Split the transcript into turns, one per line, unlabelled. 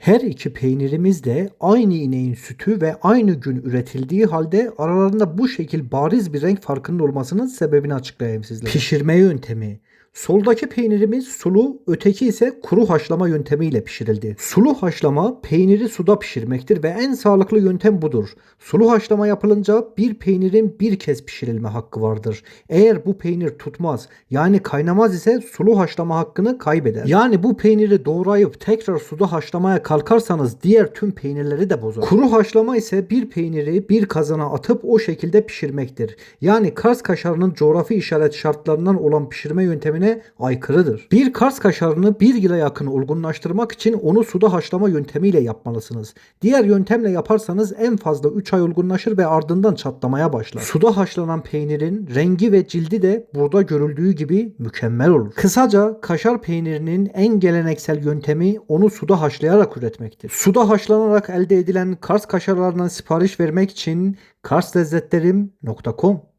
Her iki peynirimiz de aynı ineğin sütü ve aynı gün üretildiği halde aralarında bu şekil bariz bir renk farkının olmasının sebebini açıklayayım sizlere. Pişirme yöntemi. Soldaki peynirimiz sulu, öteki ise kuru haşlama yöntemiyle pişirildi. Sulu haşlama peyniri suda pişirmektir ve en sağlıklı yöntem budur. Sulu haşlama yapılınca bir peynirin bir kez pişirilme hakkı vardır. Eğer bu peynir tutmaz yani kaynamaz ise sulu haşlama hakkını kaybeder. Yani bu peyniri doğrayıp tekrar suda haşlamaya kalkarsanız diğer tüm peynirleri de bozar. Kuru haşlama ise bir peyniri bir kazana atıp o şekilde pişirmektir. Yani Kars kaşarının coğrafi işaret şartlarından olan pişirme yöntemine aykırıdır. Bir Kars kaşarını bir yıla yakın olgunlaştırmak için onu suda haşlama yöntemiyle yapmalısınız. Diğer yöntemle yaparsanız en fazla 3 ay olgunlaşır ve ardından çatlamaya başlar. Suda haşlanan peynirin rengi ve cildi de burada görüldüğü gibi mükemmel olur. Kısaca kaşar peynirinin en geleneksel yöntemi onu suda haşlayarak üretmektir. Suda haşlanarak elde edilen Kars kaşarlarından sipariş vermek için karslezzetlerim.com